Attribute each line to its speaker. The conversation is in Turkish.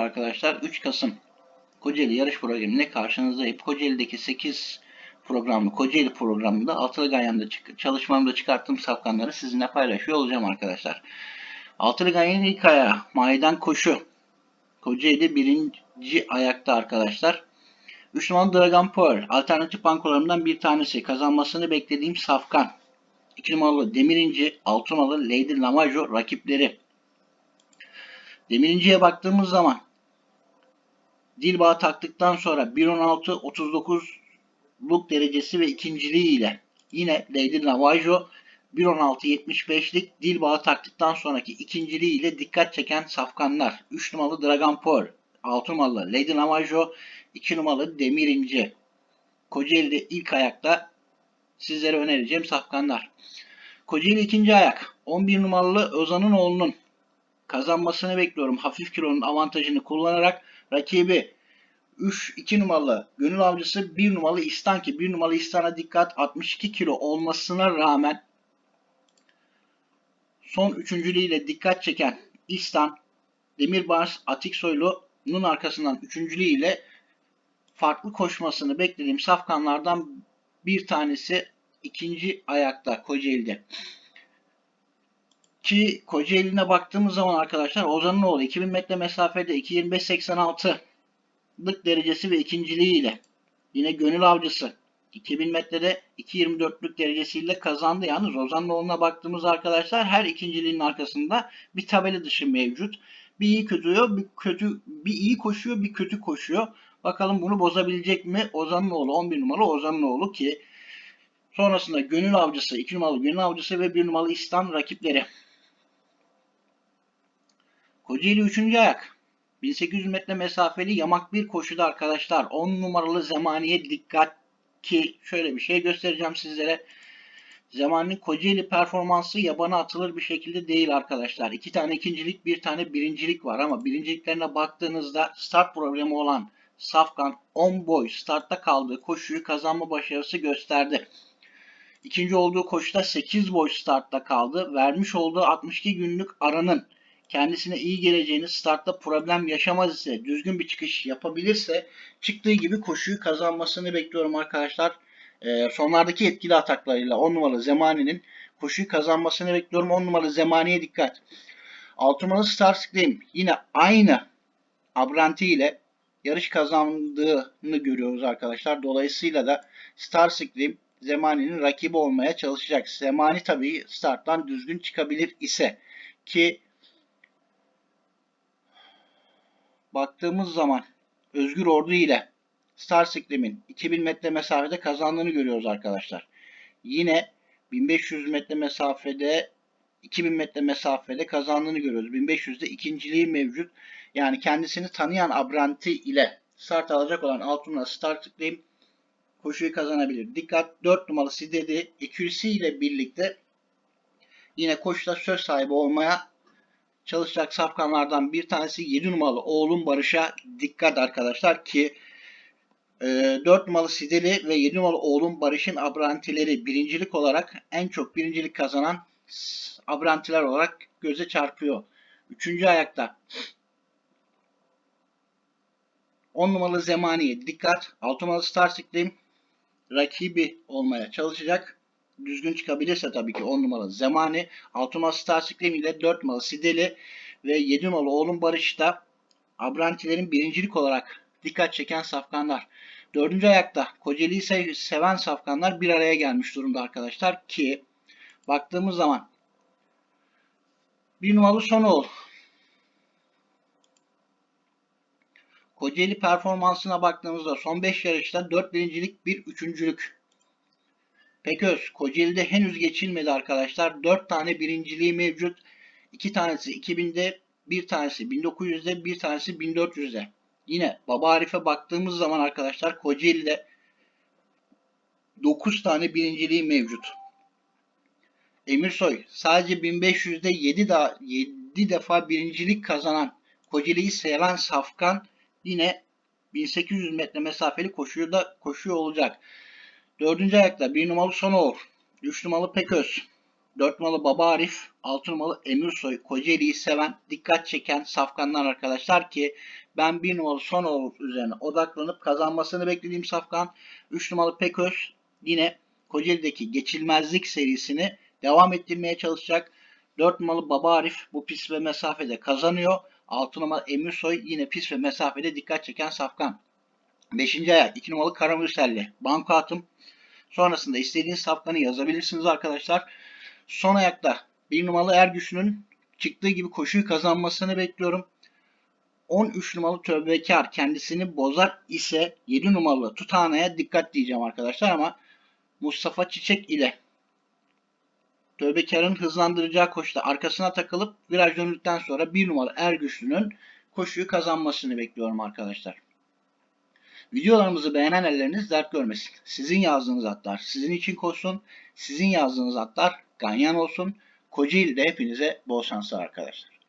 Speaker 1: arkadaşlar. 3 Kasım Kocaeli yarış programıyla karşınızdayım. Kocaeli'deki 8 programlı Kocaeli programında Altılı Ganyan'da çalışmamda çıkarttığım safkanları sizinle paylaşıyor olacağım arkadaşlar. Altılı Ganyan'ın ilk ayağı Maiden Koşu. Kocaeli birinci ayakta arkadaşlar. 3 numaralı Dragon Pearl. Alternatif bankolarımdan bir tanesi. Kazanmasını beklediğim safkan. 2 numaralı Demirinci, 6 numaralı Lady Lamajo rakipleri. Demirinci'ye baktığımız zaman dil bağı taktıktan sonra 1.16-39'luk derecesi ve ikinciliği ile yine Lady Navajo 1.16-75'lik dil bağı taktıktan sonraki ikinciliği ile dikkat çeken safkanlar. 3 numaralı Dragon Pearl, 6 numaralı Lady Navajo, 2 numaralı Demirinci. Kocaeli'de ilk ayakta sizlere önereceğim safkanlar. Kocaeli ikinci ayak. 11 numaralı Ozan'ın oğlunun kazanmasını bekliyorum. Hafif kilonun avantajını kullanarak rakibi 3 2 numaralı Gönül Avcısı 1 numaralı İstan ki 1 numaralı İstan'a dikkat 62 kilo olmasına rağmen son üçüncülüğüyle dikkat çeken İstan Demirbars Atiksoylu'nun arkasından üçüncülüğüyle farklı koşmasını beklediğim safkanlardan bir tanesi ikinci ayakta Kocaeli'de. Ki Kocaeli'ne baktığımız zaman arkadaşlar Ozan'ın oğlu 2000 metre mesafede 2.25.86'lık derecesi ve ikinciliğiyle yine Gönül Avcısı 2000 metrede 2.24'lük derecesiyle kazandı. Yalnız Ozan'ın oğluna baktığımız arkadaşlar her ikinciliğin arkasında bir tabela dışı mevcut. Bir iyi kötüyor, bir kötü bir iyi koşuyor, bir kötü koşuyor. Bakalım bunu bozabilecek mi? Ozan'ın oğlu 11 numaralı Ozan'ın oğlu ki sonrasında Gönül Avcısı, 2 numaralı Gönül Avcısı ve 1 numaralı İstan rakipleri. Kocaeli 3. ayak. 1800 metre mesafeli yamak bir koşuda arkadaşlar. 10 numaralı Zemani'ye dikkat ki şöyle bir şey göstereceğim sizlere. Zemani'nin Kocaeli performansı yabana atılır bir şekilde değil arkadaşlar. İki tane ikincilik, bir tane birincilik var ama birinciliklerine baktığınızda start problemi olan Safkan 10 boy startta kaldığı koşuyu kazanma başarısı gösterdi. İkinci olduğu koşuda 8 boy startta kaldı. Vermiş olduğu 62 günlük aranın kendisine iyi geleceğini startta problem yaşamaz ise düzgün bir çıkış yapabilirse çıktığı gibi koşuyu kazanmasını bekliyorum arkadaşlar. Ee, sonlardaki etkili ataklarıyla 10 numaralı Zemani'nin koşuyu kazanmasını bekliyorum. 10 numaralı Zemani'ye dikkat. 6 numaralı Star Scream yine aynı Abranti ile yarış kazandığını görüyoruz arkadaşlar. Dolayısıyla da Star Scream Zemani'nin rakibi olmaya çalışacak. Zemani tabii starttan düzgün çıkabilir ise ki baktığımız zaman Özgür Ordu ile Star Scream'in 2000 metre mesafede kazandığını görüyoruz arkadaşlar. Yine 1500 metre mesafede 2000 metre mesafede kazandığını görüyoruz. 1500'de ikinciliği mevcut. Yani kendisini tanıyan Abranti ile start alacak olan Altın'a Star Scream koşuyu kazanabilir. Dikkat 4 numaralı Sidedi Ekürisi ile birlikte yine koşuda söz sahibi olmaya çalışacak safkanlardan bir tanesi 7 numaralı oğlum Barış'a dikkat arkadaşlar ki e, 4 numaralı Sideli ve 7 numaralı oğlum Barış'ın abrantileri birincilik olarak en çok birincilik kazanan abrantiler olarak göze çarpıyor. Üçüncü ayakta 10 numaralı Zemani'ye dikkat. 6 numaralı Star Scream rakibi olmaya çalışacak. Düzgün çıkabilirse tabii ki 10 numaralı Zemani, 6 numaralı Star Scream ile 4 numaralı Sideli ve 7 numaralı Oğlum Barış da Abrantilerin birincilik olarak dikkat çeken safkanlar. Dördüncü ayakta Kocaeli'yi se- seven safkanlar bir araya gelmiş durumda arkadaşlar ki baktığımız zaman bir numaralı Sonoğlu Kocaeli performansına baktığımızda son 5 yarışta 4 birincilik, 1 üçüncülük. Peköz, Kocaeli'de henüz geçilmedi arkadaşlar. 4 tane birinciliği mevcut. 2 tanesi 2000'de, bir tanesi 1900'de, bir tanesi 1400'de. Yine Baba Arif'e baktığımız zaman arkadaşlar Kocaeli'de 9 tane birinciliği mevcut. Emirsoy sadece 1500'de 7, da, 7 defa birincilik kazanan Kocaeli'yi seven Safkan yine 1800 metre mesafeli koşuyor da koşuyor olacak. Dördüncü ayakta bir numaralı Sonoğur, üç numaralı Peköz, 4 numaralı Baba Arif, 6 numaralı Emirsoy, Kocaeli'yi seven, dikkat çeken safkanlar arkadaşlar ki ben 1 numaralı son olur üzerine odaklanıp kazanmasını beklediğim safkan. 3 numaralı Peköz yine Kocaeli'deki geçilmezlik serisini devam ettirmeye çalışacak. 4 numaralı Baba Arif bu pis ve mesafede kazanıyor. 6 numaralı Emirsoy yine pis ve mesafede dikkat çeken safkan. 5. ayak 2 numaralı Karamürselli. Banko atım. Sonrasında istediğiniz safkanı yazabilirsiniz arkadaşlar. Son ayakta 1 numaralı Ergüç'ün çıktığı gibi koşuyu kazanmasını bekliyorum. 13 numaralı Tövbekar kendisini bozar ise 7 numaralı Tutana'ya dikkat diyeceğim arkadaşlar ama Mustafa Çiçek ile Tövbekar'ın hızlandıracağı koşuda arkasına takılıp viraj döndükten sonra 1 numaralı Ergüçlü'nün koşuyu kazanmasını bekliyorum arkadaşlar. Videolarımızı beğenen elleriniz dert görmesin. Sizin yazdığınız atlar sizin için koşsun. Sizin yazdığınız atlar ganyan olsun. Kocaeli'de hepinize bol şanslar arkadaşlar.